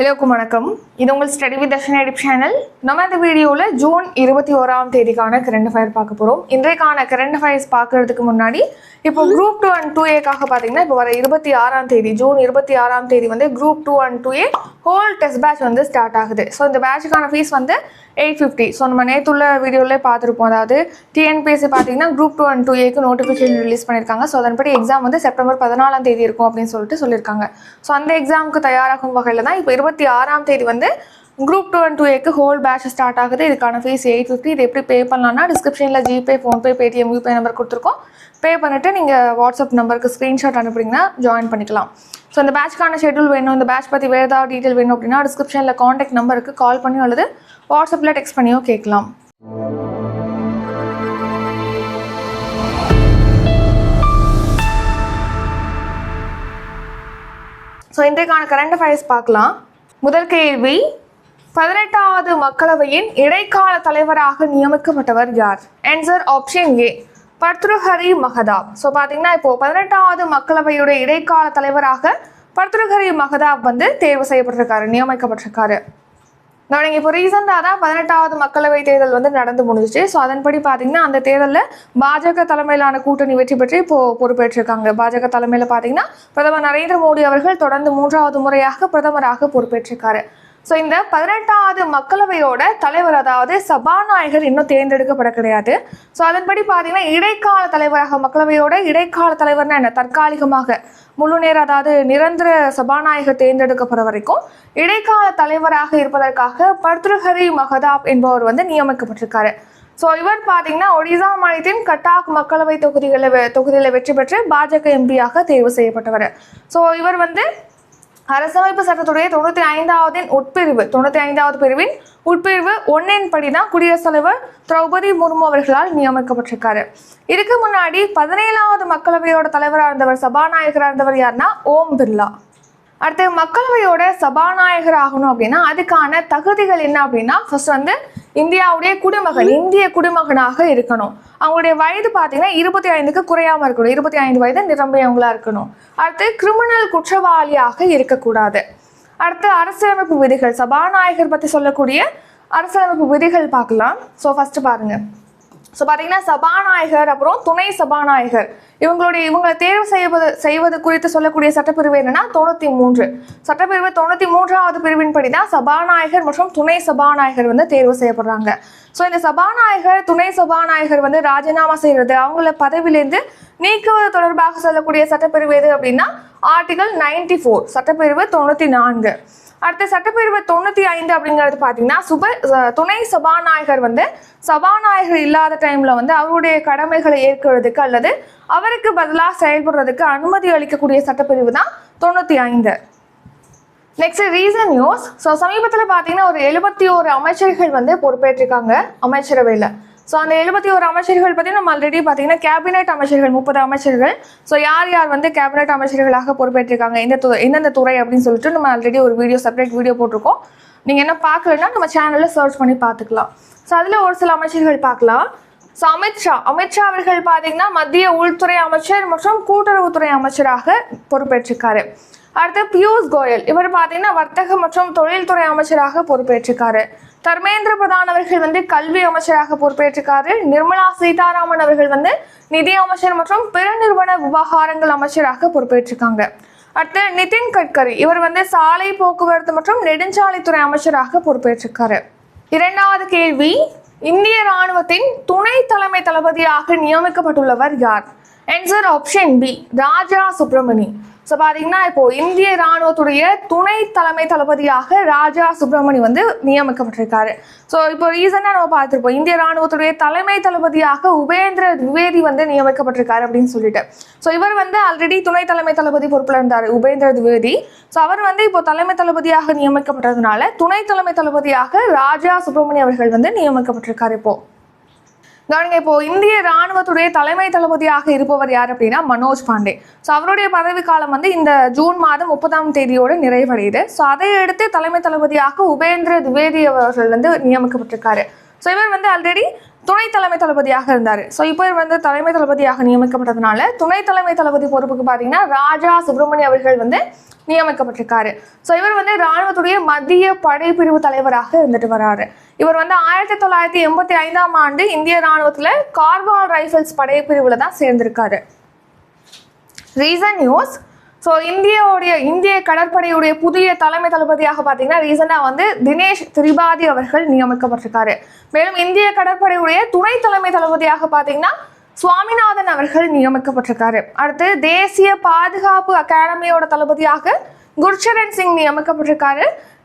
எல்லோருக்கும் வணக்கம். இது உங்கள் ஸ்டடி வித் தர்ஷன் எடிப் சேனல் நம்ம இந்த வீடியோவில் ஜூன் இருபத்தி ஓராம் தேதிக்கான கரண்ட் ஃபயர் பார்க்க போகிறோம் இன்றைக்கான கரண்ட் ஃபயர்ஸ் பார்க்கறதுக்கு முன்னாடி இப்போ குரூப் டூ அண்ட் டூ ஏக்காக பார்த்தீங்கன்னா இப்போ வர இருபத்தி ஆறாம் தேதி ஜூன் இருபத்தி ஆறாம் தேதி வந்து group two and two A whole test batch வந்து ஸ்டார்ட் ஆகுது. ஸோ இந்த பேட்சுக்கான ஃபீஸ் வந்து எயிட் ஃபிஃப்டி ஸோ நம்ம நேற்றுள்ள வீடியோவில் பார்த்துருப்போம். அதாவது டிஎன்பிஎஸ்சி பார்த்தீங்கன்னா குரூப் டூ அண்ட் டூ ஏக்கு நோட்டிஃபிகேஷன் ரிலீஸ் பண்ணியிருக்காங்க. ஸோ அதன்படி எக்ஸாம் வந்து செப்டம்பர் பதினாலாம் தேதி இருக்கும் அப்படின்னு சொல்லிட்டு சொல்லியிருக்காங்க. ஸோ அந்த எக்ஸாமுக்கு தயாராகும் வகையில் தான் இப்போ இருபத்தி ஆறாம் தேதி வந்து குரூப் டூ அண்ட் டூ ஏக்கு ஹோல் பேட்ச் ஸ்டார்ட் ஆகுது. இதுக்கான ஃபீஸ் எயிட் ஃபிஃப்டி இது எப்படி பே பண்ணலாம்னா டிஸ்கிரிப்ஷனில் ஜிபே ஃபோன்பே பேடிஎம் யூபே நம்பர் கொடுத்துருக்கோம். பே பண்ணிவிட்டு நீங்கள் வாட்ஸ்அப் நம்பருக்கு ஸ்க்ரீன்ஷாட் அனுப்புறீங்கன்னா ஜாயின் பண்ணிக்கலாம். ஸோ இந்த பேட்ச்க்கான ஷெட்யூல் வேணும். இந்த பேட்ச் பற்றி வேறு ஏதாவது டீட்டெயில் வேணும் அப்படின்னா டிஸ்கிரிப்ஷனில் காண்டாக்ட் நம்பருக்கு கால் பண்ணியோ அல்லது வாட்ஸ்அப்பில் டெக்ஸ்ட் பண்ணியோ கேட்கலாம். ஸோ இன்றைக்கான கரண்ட் அஃபேர்ஸ் பார்க்கலாம். முதல் கேள்வி பதினெட்டாவது மக்களவையின் இடைக்கால தலைவராக நியமிக்கப்பட்டவர் யார்? Answer option A Bhartruhari Mahtab so பார்த்தீங்கன்னா இப்போ பதினெட்டாவது மக்களவையுடைய இடைக்கால தலைவராக பர்த்ருஹரி மகதாப் வந்து தேர்வு செய்யப்பட்டிருக்காரு நியமிக்கப்பட்டிருக்காரு. நீங்கள் இப்போ ரீசெண்டாக தான் பதினெட்டாவது மக்களவை தேர்தல் வந்து நடந்து முடிஞ்சிச்சு. ஸோ அதன்படி பார்த்தீங்கன்னா அந்த தேர்தலில் பாஜக தலைமையிலான கூட்டணி வெற்றி பெற்று இப்போ பொறுப்பேற்றிருக்காங்க. பாஜக தலைமையில் பார்த்தீங்கன்னா பிரதமர் நரேந்திர மோடி அவர்கள் தொடர்ந்து மூன்றாவது முறையாக பிரதமராக பொறுப்பேற்றிருக்காரு. ஸோ இந்த பதினெட்டாவது மக்களவையோட தலைவர் அதாவது சபாநாயகர் இன்னும் தேர்ந்தெடுக்கப்பட கிடையாது. ஸோ அதன்படி பார்த்தீங்கன்னா இடைக்கால தலைவராக மக்களவையோட இடைக்கால தலைவர்னா என்ன? தற்காலிகமாக முழு நேரம் அதாவது நிரந்தர சபாநாயகர் தேர்ந்தெடுக்கப்படுற வரைக்கும் இடைக்கால தலைவராக இருப்பதற்காக பர்த்ருஹரி மகதாப் என்பவர் வந்து நியமிக்கப்பட்டிருக்காரு. ஸோ இவர் பார்த்தீங்கன்னா ஒடிசா மாநிலத்தின் கட்டாக் மக்களவை தொகுதிகளில் வெ- தொகுதியில் வெற்றி பெற்று பாஜக எம்பியாக தேர்வு செய்யப்பட்டவர். ஸோ இவர் வந்து அரசமைப்பு சட்டத்துடைய தொண்ணூற்றி ஐந்தாவதின் உட்பிரிவு தொண்ணூற்றி ஐந்தாவது பிரிவின் உட்பிரிவு ஒன்னின் படி தான் குடியரசுத் தலைவர் திரௌபதி முர்மு அவர்களால் நியமிக்கப்பட்டிருக்காரு. இதுக்கு முன்னாடி பதினேழாவது மக்களவையோட தலைவராக இருந்தவர் சபாநாயகராக இருந்தவர் யாருன்னா ஓம் பிர்லா. அடுத்து மக்களவையோட சபாநாயகர் ஆகணும் அப்படின்னா அதுக்கான தகுதிகள் என்ன அப்படின்னா ஃபர்ஸ்ட் வந்து இந்தியாவுடைய குடிமகன் இந்திய குடிமகனாக இருக்கணும். அவங்களுடைய வயது பார்த்தீங்கன்னா இருபத்தி ஐந்துக்கு குறையாம இருக்கணும். இருபத்தி ஐந்து வயது நிரம்பியவங்களா இருக்கணும். அடுத்து கிரிமினல் குற்றவாளியாக இருக்கக்கூடாது. அடுத்து அரசியலமைப்பு விதிகள் சபாநாயகர் பற்றி சொல்லக்கூடிய அரசியலமைப்பு விதிகள் பார்க்கலாம். ஸோ ஃபர்ஸ்ட் பாருங்க. ஸோ பார்த்தீங்கன்னா சபாநாயகர் அப்புறம் துணை சபாநாயகர். இவங்களுடைய இவங்களை தேர்வு செய்வது செய்வது குறித்து சொல்லக்கூடிய சட்டப்பிரிவு என்னன்னா தொண்ணூற்றி மூன்று. சட்டப்பிரிவு தொண்ணூற்றி மூன்றாவது பிரிவின்படி தான் சபாநாயகர் மற்றும் துணை சபாநாயகர் வந்து தேர்வு செய்யப்படுறாங்க. ஸோ இந்த சபாநாயகர் துணை சபாநாயகர் வந்து ராஜினாமா செய்கிறது அவங்கள பதவியிலேருந்து நீக்குவது தொடர்பாக சொல்லக்கூடிய சட்டப்பிரிவு எது அப்படின்னா ஆர்டிகல் நைன்டி ஃபோர் சட்டப்பிரிவு தொண்ணூற்றி நான்கு. அடுத்த சட்டப்பிரிவு தொண்ணூற்றி ஐந்து அப்படிங்கிறது பார்த்தீங்கன்னா சுப துணை சபாநாயகர் வந்து சபாநாயகர் இல்லாத டைமில் வந்து அவருடைய கடமைகளை ஏற்கிறதுக்கு அல்லது அவருக்கு பதிலாக செயல்படுறதுக்கு அனுமதி அளிக்கக்கூடிய சட்டப்பிரிவு தான் தொண்ணூற்றி ஐந்து. நெக்ஸ்ட் ரீசன் நியூஸ் ஸோ சமீபத்தில் பார்த்தீங்கன்னா ஒரு எழுபத்தி ஓரு அமைச்சர்கள் வந்து பொறுப்பேற்றிருக்காங்க அமைச்சரவையில். ஸோ அந்த எழுபத்தி ஓரு அமைச்சர்கள் பற்றி நம்ம ஆல்ரெடி பார்த்தீங்கன்னா கேபினெட் அமைச்சர்கள் முப்பது அமைச்சர்கள். ஸோ யார் யார் வந்து கேபினெட் அமைச்சர்களாக பொறுப்பேற்றிருக்காங்க? எந்த து எந்தெந்த துறை அப்படின்னு சொல்லிட்டு நம்ம ஆல்ரெடி ஒரு வீடியோ செப்பரேட் வீடியோ போட்டிருக்கோம். நீங்கள் என்ன பார்க்கலன்னா நம்ம சேனலில் சர்ச் பண்ணி பார்த்துக்கலாம். ஸோ அதில் ஒரு சில அமைச்சர்கள் பார்க்கலாம். ஸோ அமித்ஷா அமித்ஷா அவர்கள் பார்த்தீங்கன்னா மத்திய உள்துறை அமைச்சர் மற்றும் கூட்டுறவுத்துறை அமைச்சராக பொறுப்பேற்றிருக்காரு. அடுத்து பியூஷ் கோயல் இவர் பார்த்தீங்கன்னா வர்த்தக மற்றும் தொழில்துறை அமைச்சராக பொறுப்பேற்றிருக்காரு. தர்மேந்திர பிரதான் அவர்கள் வந்து கல்வி அமைச்சராக பொறுப்பேற்றிருக்காரு. நிர்மலா சீதாராமன் அவர்கள் வந்து நிதி அமைச்சர் மற்றும் பெருநிறுவன விவகாரங்கள் அமைச்சராக பொறுப்பேற்றிருக்காங்க. அடுத்து நிதின் கட்கரி இவர் வந்து சாலை போக்குவரத்து மற்றும் நெடுஞ்சாலைத்துறை அமைச்சராக பொறுப்பேற்றிருக்காரு. இரண்டாவது கேள்வி இந்திய ராணுவத்தின் துணை தலைமை தளபதியாக நியமிக்கப்பட்டுள்ளவர் யார்? Answer option B Raja Subramani. So பார்த்தீங்கன்னா இப்போ இந்திய ராணுவத்துடைய துணை தலைமை தளபதியாக ராஜா சுப்பிரமணி வந்து நியமிக்கப்பட்டிருக்காரு. ஸோ இப்போ ரீசெண்டாக நம்ம பார்த்துருப்போம் இந்திய ராணுவத்துடைய தலைமை தளபதியாக உபேந்திர திவேதி வந்து நியமிக்கப்பட்டிருக்காரு அப்படின்னு சொல்லிட்டு. ஸோ இவர் வந்து ஆல்ரெடி துணை தலைமை தளபதி பொறுப்பில் இருந்தார் உபேந்திர திவேதி. ஸோ அவர் வந்து இப்போ தலைமை தளபதியாக நியமிக்கப்பட்டதுனால துணை தலைமை தளபதியாக ராஜா சுப்பிரமணி அவர்கள் வந்து நியமிக்கப்பட்டிருக்காரு இப்போ. கவனிங்க இப்போ இந்திய ராணுவத்துடைய தலைமை தளபதியாக இருப்பவர் யார் அப்படின்னா மனோஜ் பாண்டே. ஸோ அவருடைய பதவிக்காலம் வந்து இந்த ஜூன் மாதம் முப்பதாம் தேதியோடு நிறைவடையுது. ஸோ அதை அடுத்து தலைமை தளபதியாக உபேந்திர திவேதி அவர்கள் வந்து நியமிக்கப்பட்டிருக்காரு. ஸோ இவர் வந்து ஆல்ரெடி துணை தலைமை தளபதியாக இருந்தார். ஸோ இப்போ இவர் வந்து தலைமை தளபதியாக நியமிக்கப்பட்டதுனால துணை தலைமை தளபதி பொறுப்புக்கு பார்த்தீங்கன்னா ராஜா சுப்பிரமணிய அவர்கள் வந்து நியமிக்கப்பட்டிருக்காரு. ஸோ இவர் வந்து ராணுவத்துடைய மத்திய படைப்பிரிவு தலைவராக இருந்துட்டு வராரு. இவர் வந்து ஆயிரத்தி தொள்ளாயிரத்தி எண்பத்தி ஐந்தாம் ஆண்டு இந்திய ராணுவத்தில் கார்வால் ரைஃபிள்ஸ் படைப்பிரிவில் தான் சேர்ந்திருக்காரு. ரீசன் நியூஸ் ஸோ இந்தியாவுடைய இந்திய கடற்படையுடைய புதிய தலைமை தளபதியாக பார்த்தீங்கன்னா ரீசெண்டாக வந்து தினேஷ் திரிபாதி அவர்கள் நியமிக்கப்பட்டிருக்காரு. மேலும் இந்திய கடற்படையுடைய துணை தலைமை தளபதியாக பார்த்தீங்கன்னா சுவாமிநாதன் அவர்கள் நியமிக்கப்பட்டிருக்காரு. அடுத்து தேசிய பாதுகாப்பு அகாடமியோட தளபதியாக குர்ச்சரன் சிங் நியமிக்கப்பட்டிருக்காரு.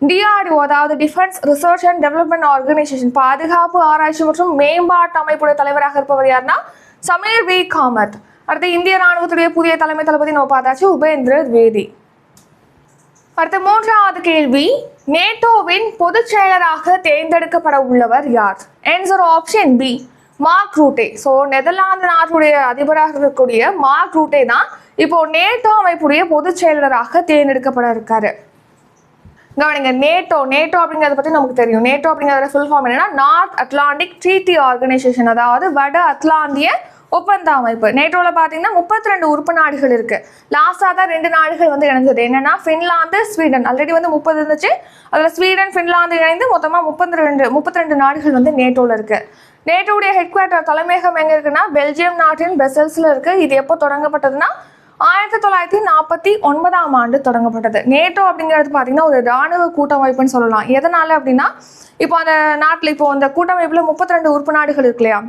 டிஆர்டிஓ அதாவது defence research and development organisation பாதுகாப்பு ஆராய்ச்சி மற்றும் மேம்பாட்டு அமைப்புடைய தலைவராக இருப்பவர் யாருன்னா சமீர் வி. காமத். அடுத்து இந்திய ராணுவத்துடைய புதிய தலைமை தளபதி நம்ம பார்த்தாச்சு உபேந்திர வேதி அடுத்த மூன்றாவது கேள்வி நேட்டோவின் பொதுச் செயலராக தேர்ந்தெடுக்கப்பட உள்ளவர் யார்? Answer option B Mark Rutte so Netherlands நாட்டுடைய அதிபராக இருக்கக்கூடிய மார்க் ரூட்டே தான் இப்போ நேட்டோ அமைப்புடைய பொதுச் செயலராக தேர்ந்தெடுக்கப்பட இருக்காரு கவனிங்க நேட்டோ நேட்டோ அப்படிங்கிறத பற்றி நமக்கு தெரியும். நேட்டோ அப்படிங்கிறத ஃபுல் ஃபார்ம் என்னன்னா நார்த் அட்லாண்டிக் ட்ரீட்டி ஆர்கனைசேஷன் அதாவது வட அட்லாந்திய ஒப்பந்த அமைப்பு. நேட்டோவில் பார்த்தீங்கன்னா முப்பத்தி ரெண்டு உறுப்பு நாடுகள் இருக்குது லாஸ்டாக தான் ரெண்டு நாடுகள் வந்து இணைஞ்சது. என்னென்னா ஃபின்லாந்து ஸ்வீடன் ஆல்ரெடி வந்து முப்பது இருந்துச்சு. அதில் ஸ்வீடன் ஃபின்லாந்து இணைந்து மொத்தமாக முப்பத்தி ரெண்டு முப்பத்தி ரெண்டு நாடுகள் வந்து நேட்டோவில் இருக்குது நேட்டோடைய ஹெட் குவார்ட்டர் தலைமையகம் எங்கே இருக்குன்னா பெல்ஜியம் நாட்டின் பெசல்ஸில் இருக்குது இது எப்போ தொடங்கப்பட்டதுன்னா ஆயிரத்தி தொள்ளாயிரத்தி நாற்பத்தி ஒன்பதாம் ஆண்டு தொடங்கப்பட்டது. நேட்டோ அப்படிங்கிறது பார்த்தீங்கன்னா ஒரு ராணுவ கூட்டமைப்புன்னு சொல்லலாம். எதனால் அப்படின்னா இப்போ அந்த நாட்டில் இப்போ அந்த கூட்டமைப்பில் முப்பத்தி ரெண்டு உறுப்பு நாடுகள் இருக்கு இல்லையா?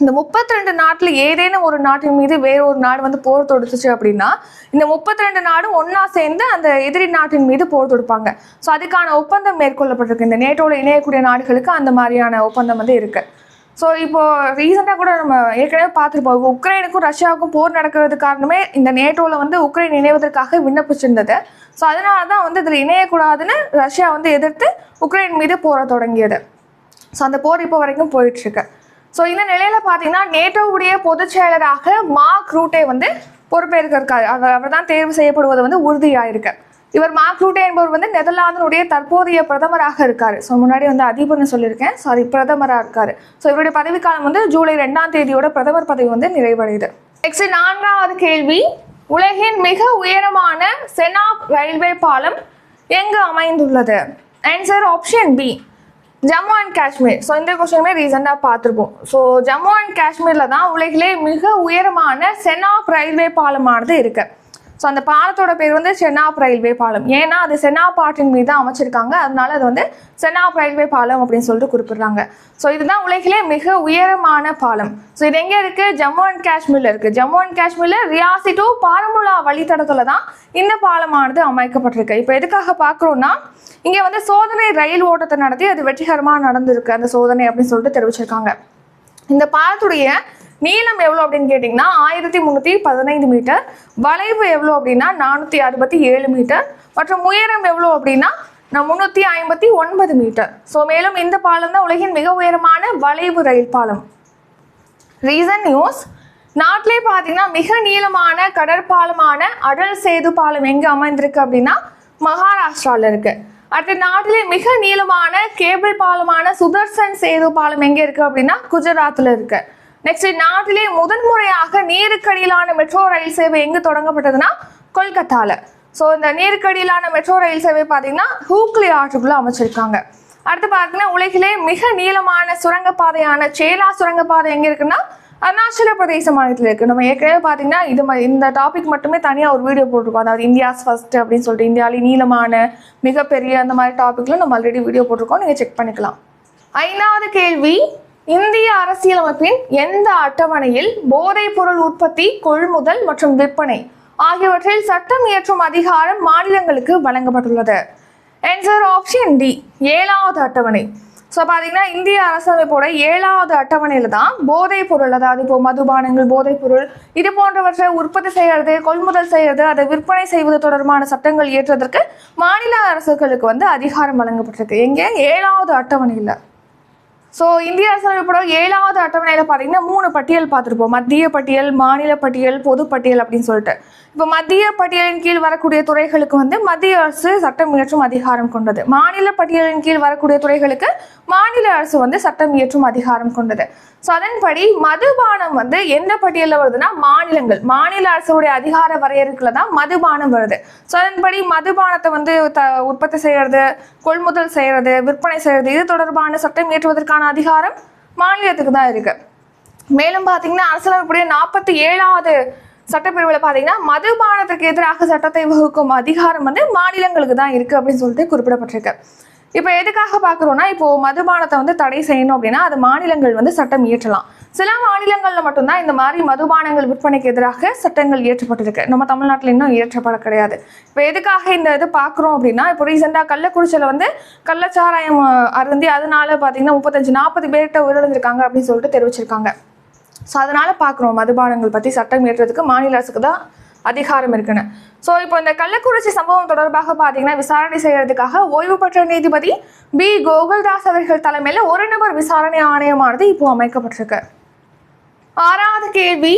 இந்த முப்பத்தி ரெண்டு நாட்டில் ஏதேனும் ஒரு நாட்டின் மீது வேற ஒரு நாடு வந்து போர் தொடுத்துச்சு அப்படின்னா இந்த முப்பத்தி ரெண்டு நாடும் ஒன்றா சேர்ந்து அந்த எதிரி நாட்டின் மீது போர் தொடுப்பாங்க. ஸோ அதுக்கான ஒப்பந்தம் மேற்கொள்ளப்பட்டிருக்கு. இந்த நேட்டோட இணையக்கூடிய நாடுகளுக்கு அந்த மாதிரியான ஒப்பந்தம் வந்து இருக்குது ஸோ இப்போ ரீசெண்டாக கூட நம்ம ஏற்கனவே பார்த்துருப்போம். உக்ரைனுக்கும் ரஷ்யாவுக்கும் போர் நடக்கிறது காரணமே இந்த நேட்டோவில் வந்து உக்ரைன் இணைவதற்காக விண்ணப்பிச்சிருந்தது. ஸோ அதனால தான் வந்து இதில் இணையக்கூடாதுன்னு ரஷ்யா வந்து எதிர்த்து உக்ரைன் மீது போர தொடங்கியது. ஸோ அந்த போர் இப்போ வரைக்கும் போயிட்டுருக்கு. ஸோ இந்த நிலையில் பார்த்தீங்கன்னா நேட்டோவுடைய பொதுச் செயலராக மார்க் ரூட்டே வந்து பொறுப்பேற்க இருக்காரு அவர் அவர் தான் தேர்வு செய்யப்படுவது வந்து உறுதியாயிருக்கு. இவர் மார்க் ரூட்டே என்பவர் வந்து நெதர்லாந்தினுடைய தற்போதைய பிரதமராக இருக்காரு. ஸோ முன்னாடி வந்து அதிபர்னு சொல்லியிருக்கேன். சாரி பிரதமராக இருக்காரு. ஸோ இவருடைய பதவிக்காலம் வந்து ஜூலை ரெண்டாம் தேதியோட பிரதமர் பதவி வந்து நிறைவடையுது. நெக்ஸ்ட் நான்காவது கேள்வி. உலகின் மிக உயரமான செனாப் ரயில்வே பாலம் எங்கு அமைந்துள்ளது? Answer option B Jammu and Kashmir. So இந்த கொஸ்டினுமே ரீசெண்டாக பார்த்துருப்போம். ஸோ ஜம்மு அண்ட் காஷ்மீரில் தான் உலகிலே மிக உயரமான செனாப் ரயில்வே பாலமானது இருக்குது ஸோ அந்த பாலத்தோட பேர் வந்து சென்னாப் ரயில்வே பாலம் ஏன்னா அது செனாப் ஆற்றின் மீது தான் அமைச்சிருக்காங்க. அதனால அது வந்து சென்னாப் ரயில்வே பாலம் அப்படின்னு சொல்லிட்டு குறிப்பிடுறாங்க. ஸோ இதுதான் உலகிலே மிக உயரமான பாலம். ஸோ இது எங்கே இருக்கு? ஜம்மு அண்ட் காஷ்மீரில் இருக்கு. ஜம்மு அண்ட் காஷ்மீரில் ரியாசி டு பாரமுல்லா வழித்தடத்தில் தான் இந்த பாலமானது அமைக்கப்பட்டிருக்கு. இப்போ எதுக்காக பார்க்குறோம்னா இங்கே வந்து சோதனை ரயில் ஓட்டத்தை நடத்தி அது வெற்றிகரமாக நடந்திருக்கு. அந்த சோதனை அப்படின்னு சொல்லிட்டு தெரிவிச்சிருக்காங்க. இந்த பாலத்துடைய நீளம் எவ்வளோ அப்படின்னு கேட்டிங்கன்னா ஆயிரத்தி முந்நூற்றி பதினைந்து மீட்டர் வளைவு எவ்வளோ அப்படின்னா நானூற்றி அறுபத்தி ஏழு மீட்டர் மற்றும் உயரம் எவ்வளோ அப்படின்னா முந்நூற்றி ஐம்பத்தி ஒன்பது மீட்டர். ஸோ மேலும் இந்த பாலம் தான் உலகின் மிக உயரமான வளைவு ரயில் பாலம். ரீசன் நியூஸ் நாட்டிலே பார்த்தீங்கன்னா மிக நீளமான கடற்பாலமான அடல் சேது பாலம் எங்கே அமைந்திருக்கு அப்படின்னா மகாராஷ்டிராவில் இருக்கு. அடுத்து நாட்டிலே மிக நீளமான கேபிள் பாலமான சுதர்சன் சேது பாலம் எங்கே இருக்கு அப்படின்னா குஜராத்தில் இருக்கு. நெக்ஸ்ட் நாட்டிலே முதன்முறையாக நேருக்கடியிலான மெட்ரோ ரயில் சேவை எங்கு தொடங்கப்பட்டதுன்னா கொல்கத்தால. ஸோ இந்த நேருக்கடியிலான மெட்ரோ ரயில் சேவை பார்த்தீங்கன்னா ஹூக்லி ஆற்றுக்குள்ள அமைச்சிருக்காங்க. அடுத்து பார்த்தீங்கன்னா உலகிலே மிக நீளமான சுரங்கப்பாதையான சேலா சுரங்கப்பாதை எங்க இருக்குன்னா அருணாச்சல பிரதேச மாநிலத்தில் இருக்கு. நம்ம ஏற்கனவே பார்த்தீங்கன்னா இது இந்த டாபிக் மட்டுமே தனியாக ஒரு வீடியோ போட்டிருக்கோம். அதாவது இந்தியாஸ் ஃபர்ஸ்ட் அப்படின்னு சொல்லிட்டு இந்தியாவிலே நீளமான மிகப்பெரிய அந்த மாதிரி டாபிக்ல நம்ம ஆல்ரெடி வீடியோ போட்டிருக்கோம். நீங்கள் செக் பண்ணிக்கலாம். ஐந்தாவது கேள்வி இந்திய அரசியலமைப்பின் எந்த அட்டவணையில் போதைப் பொருள் உற்பத்தி கொள்முதல் மற்றும் விற்பனை ஆகியவற்றில் சட்டம் இயற்றும் அதிகாரம் மாநிலங்களுக்கு வழங்கப்பட்டுள்ளது? ஆன்சர் ஆப்ஷன் டி ஏழாவது அட்டவணை. ஸோ பார்த்தீங்கன்னா இந்திய அரசமைப்போட ஏழாவது அட்டவணையில் தான் போதைப் பொருள் அதாவது இப்போ மதுபானங்கள் போதைப் பொருள் இது போன்றவற்றை உற்பத்தி செய்யறது கொள்முதல் செய்யறது அதை விற்பனை செய்வது தொடர்பான சட்டங்கள் இயற்றுவதற்கு மாநில அரசுகளுக்கு வந்து அதிகாரம் வழங்கப்பட்டிருக்கு. எங்கே? ஏழாவது அட்டவணையில். ஸோ இந்திய அரசியலமைப்போட ஏழாவது அட்டவணையில் பார்த்தீங்கன்னா மூணு பட்டியல் பார்த்துருப்போம் மத்திய பட்டியல் மாநில பட்டியல் பொது பட்டியல் அப்படின்னு சொல்லிட்டு. இப்போ மத்திய பட்டியலின் கீழ் வரக்கூடிய துறைகளுக்கு வந்து மத்திய அரசு சட்டம் இயற்றும் அதிகாரம் கொண்டது. மாநில பட்டியலின் கீழ் வரக்கூடிய துறைகளுக்கு மாநில அரசு வந்து சட்டம் இயற்றும் அதிகாரம் கொண்டது. ஸோ அதன்படி மதுபானம் வந்து எந்த பட்டியலில் வருதுன்னா மாநிலங்கள். மாநில அரசுடைய அதிகார வரையறுக்கில் தான் மதுபானம் வருது. ஸோ அதன்படி மதுபானத்தை வந்து த உற்பத்தி செய்கிறது கொள்முதல் செய்கிறது விற்பனை செய்கிறது இது தொடர்பான சட்டம் இயற்றுவதற்கான அதிகாரம் மாநிலத்துக்கு தான் இருக்குது மேலும் பார்த்தீங்கன்னா அரசியலமைப்புடைய நாற்பத்தி ஏழாவது சட்டப்பிரிவில் பார்த்தீங்கன்னா மதுபானத்துக்கு எதிராக சட்டத்தை வகுக்கும் அதிகாரம் வந்து மாநிலங்களுக்கு தான் இருக்குது அப்படின்னு சொல்லிட்டு குறிப்பிடப்பட்டிருக்கு. இப்போ எதுக்காக பார்க்குறோன்னா இப்போ மதுபானத்தை வந்து தடை செய்யணும் அப்படின்னா அது மாநிலங்கள் வந்து சட்டம் இயற்றலாம். சில மாநிலங்களில் மட்டும்தான் இந்த மாதிரி மதுபானங்கள் விற்பனைக்கு எதிராக சட்டங்கள் இயற்றப்பட்டிருக்கு. நம்ம தமிழ்நாட்டில் இன்னும் இயற்றப்பட கிடையாது. இப்போ எதுக்காக இந்த இது பார்க்குறோம் அப்படின்னா இப்போ ரீசெண்டாக கள்ளக்குறிச்சியில் வந்து கள்ளச்சாராயம் அருந்தி அதனால பார்த்தீங்கன்னா முப்பத்தஞ்சு நாற்பது பேர்கிட்ட உயிரிழந்திருக்காங்க அப்படின்னு சொல்லிட்டு தெரிவிச்சிருக்காங்க. ஸோ அதனால் பார்க்குறோம் மதுபானங்கள் பற்றி சட்டம் இயற்றுறதுக்கு மாநில அரசுக்கு தான் அதிகாரம் இருக்குன்னு. ஸோ இப்போ இந்த கள்ளக்குறிச்சி சம்பவம் தொடர்பாக பார்த்தீங்கன்னா விசாரணை செய்யறதுக்காக ஓய்வு பெற்ற நீதிபதி பி கோகுல்தாஸ் அவர்கள் தலைமையில் ஒரு நபர் விசாரணை ஆணையமானது இப்போ அமைக்கப்பட்டிருக்கு. ஆறாவது கேள்வி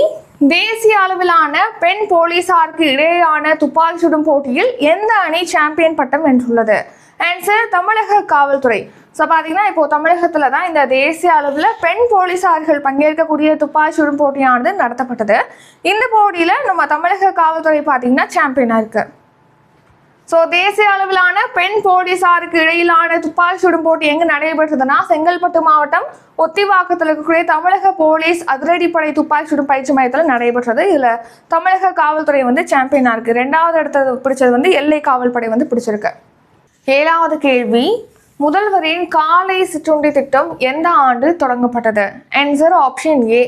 தேசிய அளவிலான பெண் போலீசாருக்கு இடையேயான துப்பாக்கி சுடும் போட்டியில் எந்த அணி சாம்பியன் பட்டம் வென்றுள்ளது? ஆன்சர் தமிழக காவல்துறை. ஸோ பார்த்தீங்கன்னா இப்போ தமிழகத்தில் தான் இந்த தேசிய அளவில் பெண் போலீசார்கள் பங்கேற்கக்கூடிய துப்பாக்கி சுடும் போட்டியானது நடத்தப்பட்டது. இந்த போட்டியில் நம்ம தமிழக காவல்துறை பார்த்தீங்கன்னா சாம்பியனாக இருக்குது ஸோ தேசிய அளவிலான பெண் போலீசாருக்கு இடையிலான துப்பாக்கி சுடும் போட்டி எங்கே நடைபெற்றதுன்னா செங்கல்பட்டு மாவட்டம் ஒத்திவாக்கத்தில் இருக்கக்கூடிய தமிழக போலீஸ் அதிரடிப்படை துப்பாக்கி சுடும் பயிற்சி மையத்தில் நடைபெற்றது. இதில் தமிழக காவல்துறை வந்து சாம்பியனாக இருக்குது ரெண்டாவது இடத்த பிடிச்சது வந்து எல்லை காவல்படை வந்து பிடிச்சிருக்கு. ஏழாவது கேள்வி முதல்வரின் காலை சிற்றுண்டி திட்டம் எந்த ஆண்டு தொடங்கப்பட்டது? ஆன்சர் ஆப்ஷன் ஏ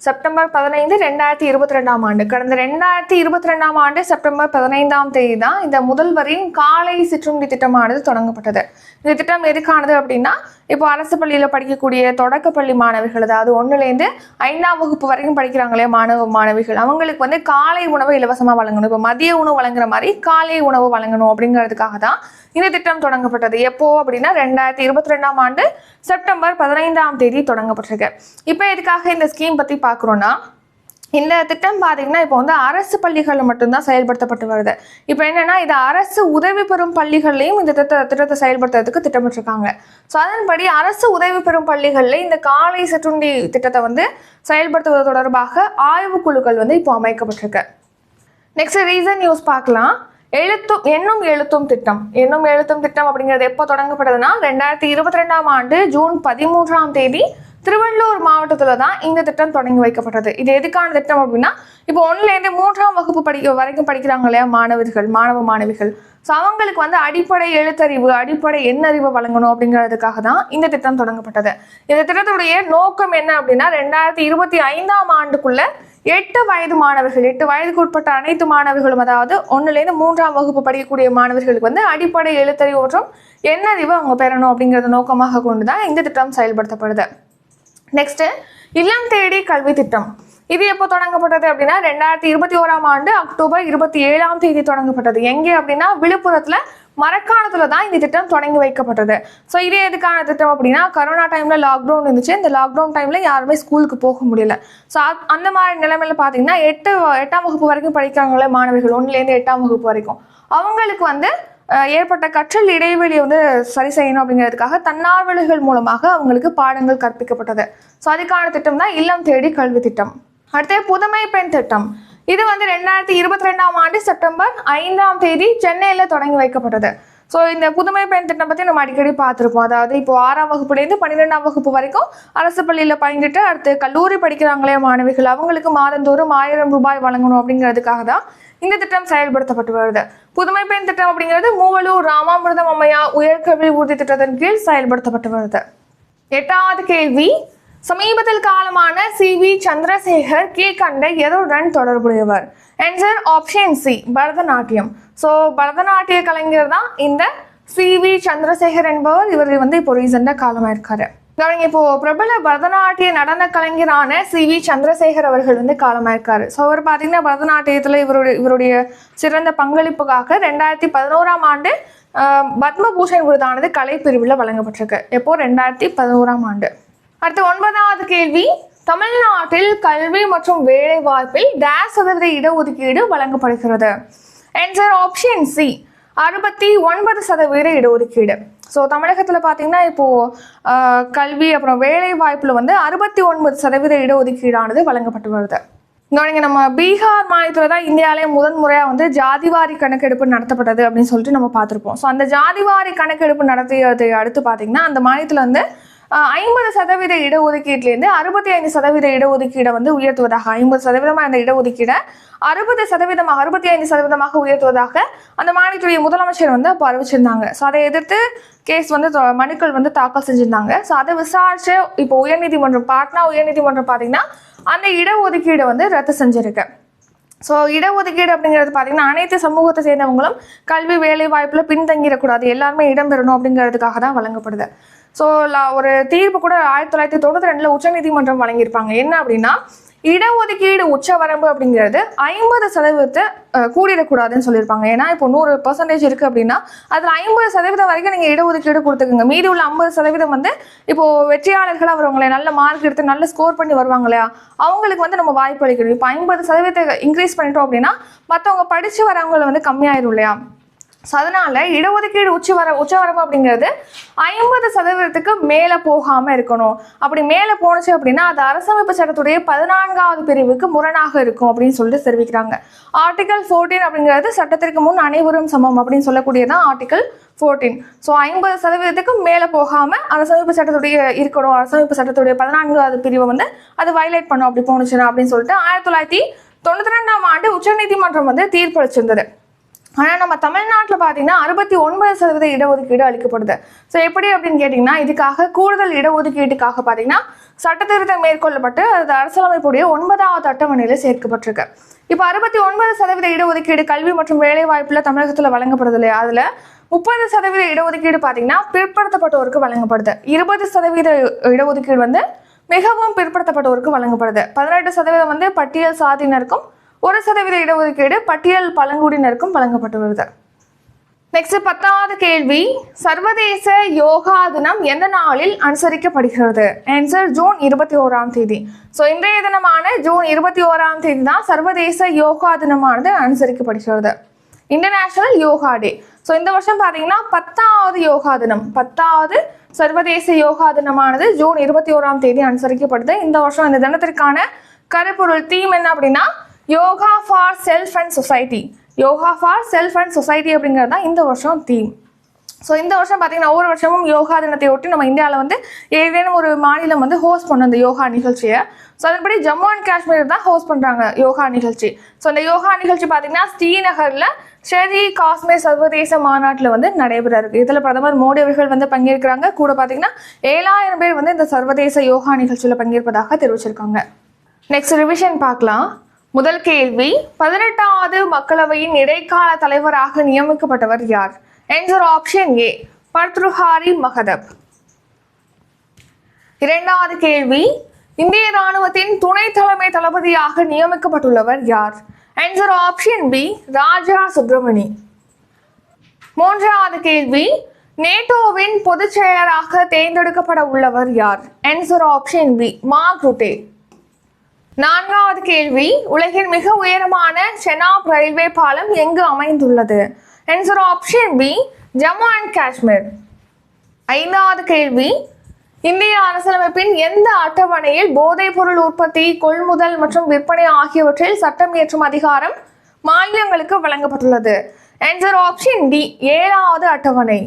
செப்டம்பர் பதினைந்து ரெண்டாயிரத்தி இருபத்தி ரெண்டாம் ஆண்டு. கடந்த ரெண்டாயிரத்தி இருபத்தி ரெண்டாம் ஆண்டு செப்டம்பர் பதினைந்தாம் தேதி தான் இந்த முதல்வரின் காலை சிற்றுண்டி திட்டமானது தொடங்கப்பட்டது. இந்த திட்டம் எதுக்கானது அப்படின்னா இப்போ அரசு பள்ளியில் படிக்கக்கூடிய தொடக்கப்பள்ளி மாணவிகள் அதாவது ஒன்றுலேருந்து ஐந்தாம் வகுப்பு வரைக்கும் படிக்கிறாங்களே மாணவ மாணவிகள் அவங்களுக்கு வந்து காலை உணவு இலவசமாக வழங்கணும். இப்போ மதிய உணவு வழங்குற மாதிரி காலை உணவு வழங்கணும் அப்படிங்கிறதுக்காக தான் இந்த திட்டம் தொடங்கப்பட்டது. எப்போ அப்படின்னா ரெண்டாயிரத்தி இருபத்தி ரெண்டாம் ஆண்டு செப்டம்பர் பதினைந்தாம் தேதி தொடங்கப்பட்டிருக்கு. இப்போ எதுக்காக இந்த ஸ்கீம் பற்றி பார்க்குறோன்னா இந்த திட்டம் பார்த்தீங்கன்னா இப்போ வந்து அரசு பள்ளிகளில் மட்டும்தான் செயல்படுத்தப்பட்டு வருது. இப்போ என்னென்னா இது அரசு உதவி பெறும் பள்ளிகள்லையும் இந்த திட்ட திட்டத்தை செயல்படுத்துறதுக்கு திட்டமிட்டிருக்காங்க. ஸோ அதன்படி அரசு உதவி பெறும் பள்ளிகளில் இந்த காலை சிற்றுண்டி திட்டத்தை வந்து செயல்படுத்துவது தொடர்பாக ஆய்வுக்குழுக்கள் வந்து இப்போ அமைக்கப்பட்டிருக்கு. நெக்ஸ்ட் ரீசன் நியூஸ் பார்க்கலாம். எழுத்தும் என்னும் எழுத்தும் திட்டம். என்னும் எழுத்தும் திட்டம் அப்படிங்கிறது எப்போ தொடங்கப்பட்டதுன்னா ரெண்டாயிரத்தி இருபத்தி ரெண்டாம் ஆண்டு ஜூன் பதிமூன்றாம் தேதி திருவள்ளூர் மாவட்டத்தில் தான் இந்த திட்டம் தொடங்கி வைக்கப்பட்டது. இது எதுக்கான திட்டம் அப்படின்னா இப்போ ஒன்றுலேருந்து மூன்றாம் வகுப்பு படிக்க வரைக்கும் படிக்கிறாங்க இல்லையா மாணவர்கள் மாணவ மாணவிகள். ஸோ அவங்களுக்கு வந்து அடிப்படை எழுத்தறிவு அடிப்படை எண்ணறிவு வழங்கணும் அப்படிங்கிறதுக்காக தான் இந்த திட்டம் தொடங்கப்பட்டது. இந்த திட்டத்துடைய நோக்கம் என்ன அப்படின்னா ரெண்டாயிரத்தி இருபத்தி ஐந்தாம் ஆண்டுக்குள்ள எட்டு வயது மாணவர்கள் எட்டு வயதுக்கு உட்பட்ட அனைத்து மாணவர்களும் அதாவது ஒன்றுலேருந்து மூன்றாம் வகுப்பு படிக்கக்கூடிய மாணவர்களுக்கு வந்து அடிப்படை எழுத்தறிவு மற்றும் எண்ணறிவு அவங்க பெறணும் அப்படிங்கிறத நோக்கமாக கொண்டு தான் இந்த திட்டம் செயல்படுத்தப்படுது. நெக்ஸ்ட் இல்லம் தேடி கல்வி திட்டம். இது எப்போ தொடங்கப்பட்டது அப்படின்னா ரெண்டாயிரத்தி இருபத்தி ஓராம் ஆண்டு அக்டோபர் இருபத்தி ஏழாம் தேதி தொடங்கப்பட்டது. எங்கே அப்படின்னா விழுப்புரத்தில் மரக்காணத்துல தான் இந்த திட்டம் தொடங்கி வைக்கப்பட்டது. ஸோ இது எதுக்கான திட்டம் அப்படின்னா கரோனா டைமில் லாக்டவுன் இருந்துச்சு. இந்த லாக்டவுன் டைமில் யாருமே ஸ்கூலுக்கு போக முடியல. ஸோ அந்த மாதிரி நிலைமையில பார்த்தீங்கன்னா எட்டு எட்டாம் வகுப்பு வரைக்கும் படிக்கிறாங்களே மாணவர்கள் ஒன்றுலேருந்து எட்டாம் வகுப்பு வரைக்கும். அவங்களுக்கு வந்து ஏற்பட்ட கற்றல் இடைவெளியை வந்து சரி செய்யணும் அப்படிங்கிறதுக்காக தன்னார்வலர்கள் மூலமாக அவங்களுக்கு பாடங்கள் கற்பிக்கப்பட்டது. ஸோ அதுக்கான திட்டம் தான் இல்லம் தேடி கல்வி திட்டம். அடுத்து புதுமை பெண் திட்டம். இது வந்து ரெண்டாயிரத்தி இருபத்தி ரெண்டாம் ஆண்டு செப்டம்பர் ஐந்தாம் தேதி சென்னையில் தொடங்கி வைக்கப்பட்டது. ஸோ இந்த புதுமை பெண் திட்டம் பற்றி நம்ம அடிக்கடி பார்த்துருப்போம். அதாவது இப்போ ஆறாம் வகுப்புலேருந்து பன்னிரெண்டாம் வகுப்பு வரைக்கும் அரசு பள்ளியில் பயின்றுட்டு அடுத்து கல்லூரி படிக்கிறாங்களே மாணவிகள் அவங்களுக்கு மாதந்தோறும் ஆயிரம் ரூபாய் வழங்கணும் அப்படிங்கிறதுக்காக தான் இந்த திட்டம் செயல்படுத்தப்பட்டு வருது. புதுமை பெண் திட்டம் அப்படிங்கிறது மூவலூர் ராமாமிர்தம் அம்மையா உயர்கல்வி உறுதி திட்டத்தின் கீழ் செயல்படுத்தப்பட்டு வருது. எட்டாவது கேள்வி சமீபத்தில் காலமான சி வி சந்திரசேகர் கீழ்கண்ட எதனுடன் தொடர்புடையவர். Answer option C Bharatanatyam. So பரதநாட்டிய கலைஞர் தான் இந்த சி வி சந்திரசேகர் என்பவர். இவர் வந்து இப்போ ரீசெண்டாக காலமாயிருக்காரு கவனிங்க இப்போ பிரபல பரதநாட்டிய நடன கலைஞரான சி வி சந்திரசேகர் அவர்கள் வந்து காலமாயிருக்காரு ஸோ அவர் பார்த்தீங்கன்னா பரதநாட்டியத்தில் இவருடைய இவருடைய சிறந்த பங்களிப்புக்காக ரெண்டாயிரத்தி பதினோராம் ஆண்டு பத்மபூஷன் விருதானது கலைப்பிரிவில் வழங்கப்பட்டிருக்கு. எப்போ? ரெண்டாயிரத்தி பதினோராம் ஆண்டு. அடுத்து ஒன்பதாவது கேள்வி. தமிழ்நாட்டில் கல்வி மற்றும் வேலை வாய்ப்பில் டேஸ் சதவீத இடஒதுக்கீடு வழங்கப்படுகிறது. என்சர் ஆப்ஷன் சி அறுபத்தி ஒன்பது சதவீத இடஒதுக்கீடு. ஸோ தமிழகத்தில் பார்த்தீங்கன்னா இப்போது கல்வி அப்புறம் வேலை வாய்ப்பில் வந்து அறுபத்தி ஒன்பது சதவீத இடஒதுக்கீடானது வழங்கப்பட்டு வருது. இங்கே நம்ம பீகார் மாநிலத்தில் தான் இந்தியாவிலே முதன் முறையாக வந்து ஜாதிவாரி கணக்கெடுப்பு நடத்தப்பட்டது அப்படின்னு சொல்லிட்டு நம்ம பார்த்துருப்போம். ஸோ அந்த ஜாதிவாரி கணக்கெடுப்பு நடத்தியதை அடுத்து பார்த்தீங்கன்னா அந்த மாநிலத்தில் வந்து ஐம்பது சதவீத இடஒதுக்கீட்டிலேருந்து அறுபத்தி ஐந்து சதவீத இடஒதுக்கீடை வந்து உயர்த்துவதாக ஐம்பது சதவீதமாக அந்த இடஒதுக்கீடை அறுபது சதவீதமாக அறுபத்தி ஐந்து சதவீதமாக உயர்த்துவதாக அந்த மாநிலத்துடைய முதலமைச்சர் வந்து அப்போ அறிவிச்சிருந்தாங்க. ஸோ அதை எதிர்த்து கேஸ் வந்து மனுக்கள் வந்து தாக்கல் செஞ்சிருந்தாங்க. ஸோ அதை விசாரித்து இப்போ உயர்நீதிமன்றம் பாட்னா உயர்நீதிமன்றம் பார்த்தீங்கன்னா அந்த இடஒதுக்கீடை வந்து ரத்து செஞ்சிருக்கு. ஸோ இடஒதுக்கீடு அப்படிங்கிறது பார்த்தீங்கன்னா அனைத்து சமூகத்தை சேர்ந்தவங்களும் கல்வி வேலை வாய்ப்பில் பின்தங்கிடக்கூடாது. எல்லாருமே இடம்பெறணும் அப்படிங்கிறதுக்காக தான் வழங்கப்படுது. ஸோ ஒரு தீர்ப்பு கூட ஆயிரத்தி தொள்ளாயிரத்தி தொண்ணூற்றி ரெண்டில் உச்சநீதிமன்றம் வழங்கியிருப்பாங்க. என்ன அப்படின்னா இடஒதுக்கீடு உச்சவரம்பு அப்படிங்கிறது ஐம்பது சதவீதத்தை கூடிடக்கூடாதுன்னு சொல்லியிருப்பாங்க. ஏன்னா இப்போ நூறு பர்சன்டேஜ் இருக்குது அப்படின்னா அதில் ஐம்பது சதவீதம் வரைக்கும் நீங்கள் இடஒதுக்கீடு கொடுத்துக்குங்க. மீதி உள்ள ஐம்பது சதவீதம் வந்து இப்போது வெற்றியாளர்களாக வரவங்களே நல்ல மார்க் எடுத்து நல்ல ஸ்கோர் பண்ணி வருவாங்க இல்லையா? அவங்களுக்கு வந்து நம்ம வாய்ப்பு அளிக்கணும். இப்போ ஐம்பது சதவீதத்தை இன்க்ரீஸ் பண்ணிட்டோம் அப்படின்னா மற்றவங்க படித்து வரவங்களை வந்து கம்மியாயிரும் இல்லையா? ஸோ அதனால் இடஒதுக்கீடு உச்சி வர உச்சவரம்பு அப்படிங்கிறது ஐம்பது சதவீதத்துக்கு மேலே போகாமல் இருக்கணும். அப்படி மேலே போணுச்சு அப்படின்னா அது அரசமைப்பு சட்டத்துடைய பதினான்காவது பிரிவுக்கு முரணாக இருக்கும் அப்படின்னு சொல்லிட்டு தெரிவிக்கிறாங்க. ஆர்டிகல் ஃபோர்டீன் அப்படிங்கிறது சட்டத்திற்கு முன் அனைவரும் சமம் அப்படின்னு சொல்லக்கூடியதான் ஆர்டிகல் ஃபோர்டீன் ஸோ ஐம்பது சதவீதத்துக்கு மேலே போகாமல் அரசமைப்பு சட்டத்துடைய இருக்கணும். அரசமைப்பு சட்டத்துடைய பதினான்காவது பிரிவை வந்து அது வயலேட் பண்ணும் அப்படி போணுச்சுன்னா அப்படின்னு சொல்லிட்டு ஆயிரத்தி தொள்ளாயிரத்தி தொண்ணூற்றி ரெண்டாம் ஆண்டு உச்சநீதிமன்றம் வந்து தீர்ப்பளிச்சிருந்தது. ஆனால் நம்ம தமிழ்நாட்டில் பார்த்தீங்கன்னா அறுபத்தி ஒன்பது சதவீத இடஒதுக்கீடு அளிக்கப்படுது. ஸோ எப்படி அப்படின்னு கேட்டிங்கன்னா இதுக்காக கூடுதல் இடஒதுக்கீட்டுக்காக பார்த்தீங்கன்னா சட்டத்திருத்தம் மேற்கொள்ளப்பட்டு அது அரசியலமைப்புடைய ஒன்பதாவது அட்டவணையில் சேர்க்கப்பட்டிருக்கு. இப்போ அறுபத்தி ஒன்பது சதவீத இடஒதுக்கீடு கல்வி மற்றும் வேலைவாய்ப்பில் தமிழகத்தில் வழங்கப்படுது இல்லையா? அதில் முப்பது சதவீத இடஒதுக்கீடு பார்த்தீங்கன்னா பிற்படுத்தப்பட்டோருக்கு வழங்கப்படுது. இருபது சதவீத இடஒதுக்கீடு வந்து மிகவும் பிற்படுத்தப்பட்டோருக்கு வழங்கப்படுது. பதினெட்டு சதவீதம் வந்து பட்டியல் சாதியினருக்கும் ஒரு சதவீத இடஒதுக்கீடு பட்டியல் பழங்குடியினருக்கும் வழங்கப்பட்டு வருது. நெக்ஸ்ட் பத்தாவது கேள்வி சர்வதேச யோகா தினம் எந்த நாளில் அனுசரிக்கப்படுகிறது? ஆன்சர் ஜூன் இருபத்தி ஓராம் தேதி. ஸோ இன்றைய தினமான ஜூன் இருபத்தி ஓராம் தேதி தான் சர்வதேச யோகா தினமானது அனுசரிக்கப்படுகிறது. இன்டர்நேஷனல் யோகா டே ஸோ இந்த வருஷம் பார்த்தீங்கன்னா பத்தாவது யோகா தினம். பத்தாவது சர்வதேச யோகா தினமானது ஜூன் இருபத்தி ஓராம் தேதி அனுசரிக்கப்படுது. இந்த வருஷம் இந்த தினத்திற்கான கருப்பொருள் தீம் என்ன அப்படின்னா yoga for self and society yoga for self and society அப்படிங்கிறது தான் இந்த வருஷம் தீம் ஸோ இந்த வருஷம் பார்த்தீங்கன்னா ஒவ்வொரு வருஷமும் யோகா தினத்தை ஒட்டி நம்ம இந்தியாவில் வந்து ஏதேனும் ஒரு மாநிலம் வந்து ஹோஸ்ட் பண்ண அந்த யோகா நிகழ்ச்சியை. ஸோ அதன்படி ஜம்மு அண்ட் காஷ்மீர் தான் ஹோஸ்ட் பண்ணுறாங்க யோகா நிகழ்ச்சி. ஸோ அந்த யோகா நிகழ்ச்சி பார்த்தீங்கன்னா ஸ்ரீநகரில் ஷெரி காஷ்மீர் சர்வதேச மாநாட்டில் வந்து நடைபெற இருக்கு. இதில் பிரதமர் மோடி அவர்கள் வந்து பங்கேற்கிறாங்க. கூட பார்த்தீங்கன்னா ஏழாயிரம் பேர் வந்து இந்த சர்வதேச யோகா நிகழ்ச்சியில் பங்கேற்பதாக தெரிவிச்சிருக்காங்க. நெக்ஸ்ட் ரிவிஷன் பார்க்கலாம். முதல் கேள்வி பதினெட்டாவது மக்களவையின் இடைக்கால தலைவராக நியமிக்கப்பட்டவர் யார்? ஆன்சர் ஆப்ஷன் ஏ பர்த்ருஹாரி மகதப் இரண்டாவது கேள்வி இந்திய ராணுவத்தின் துணை தலைமை தளபதியாக நியமிக்கப்பட்டுள்ளவர் யார்? Answer option B Raja Subramani. மூன்றாவது கேள்வி நேட்டோவின் பொதுச் செயலராக தேர்ந்தெடுக்கப்பட உள்ளவர் யார்? Answer option B Mark Rutte நான்காவது கேள்வி உலகின் மிக உயரமான செனாப் ரயில்வே பாலம் எங்கு அமைந்துள்ளது? Answer option B Jammu and Kashmir. ஐந்தாவது கேள்வி இந்திய அரசியலமைப்பின் எந்த அட்டவணையில் போதைப் பொருள் உற்பத்தி கொள்முதல் மற்றும் விற்பனை ஆகியவற்றில் சட்டம் இயற்றும் அதிகாரம் மாநிலங்களுக்கு வழங்கப்பட்டுள்ளது? ஆன்சர் ஆப்ஷன் டி ஏழாவது அட்டவணை.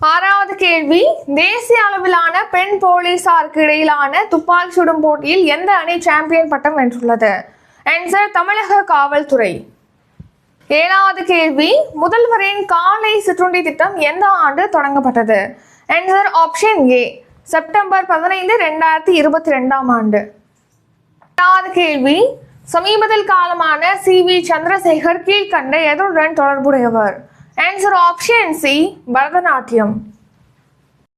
ஆறாவது கேள்வி தேசிய அளவிலான பெண் போலீசாருக்கு இடையிலான துப்பாக்கி சுடும் போட்டியில் எந்த அணி சாம்பியன் பட்டம் வென்றுள்ளது? ஆன்சர் தமிழக காவல்துறை. ஏழாவது கேள்வி முதல்வரின் காலை சிற்றுண்டி திட்டம் எந்த ஆண்டு தொடங்கப்பட்டது? ஆன்சர் ஆப்ஷன் ஏ செப்டம்பர் பதினைந்து ரெண்டாயிரத்தி இருபத்தி ரெண்டாம் ஆண்டு. எட்டாவது கேள்வி சமீபத்தில் காலமான சி வி சந்திரசேகர் கீழ்கண்ட எதனுடன் தொடர்புடையவர். Answer option C Bharatanatyam.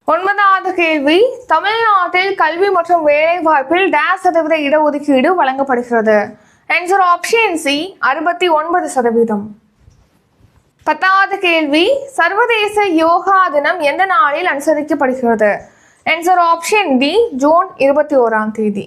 ஒன்பதாவது கேள்வி தமிழ்நாட்டில் கல்வி மற்றும் வேலைவாய்ப்பில் டேஸ் சதவீத இடஒதுக்கீடு வழங்கப்படுகிறது. ஆன்சர் ஆப்ஷன் சி அறுபத்தி ஒன்பது சதவீதம். பத்தாவது கேள்வி சர்வதேச யோகா தினம் எந்த நாளில் அனுசரிக்கப்படுகிறது? ஆன்சர் ஆப்ஷன் டி ஜூன் இருபத்தி ஓராம் தேதி.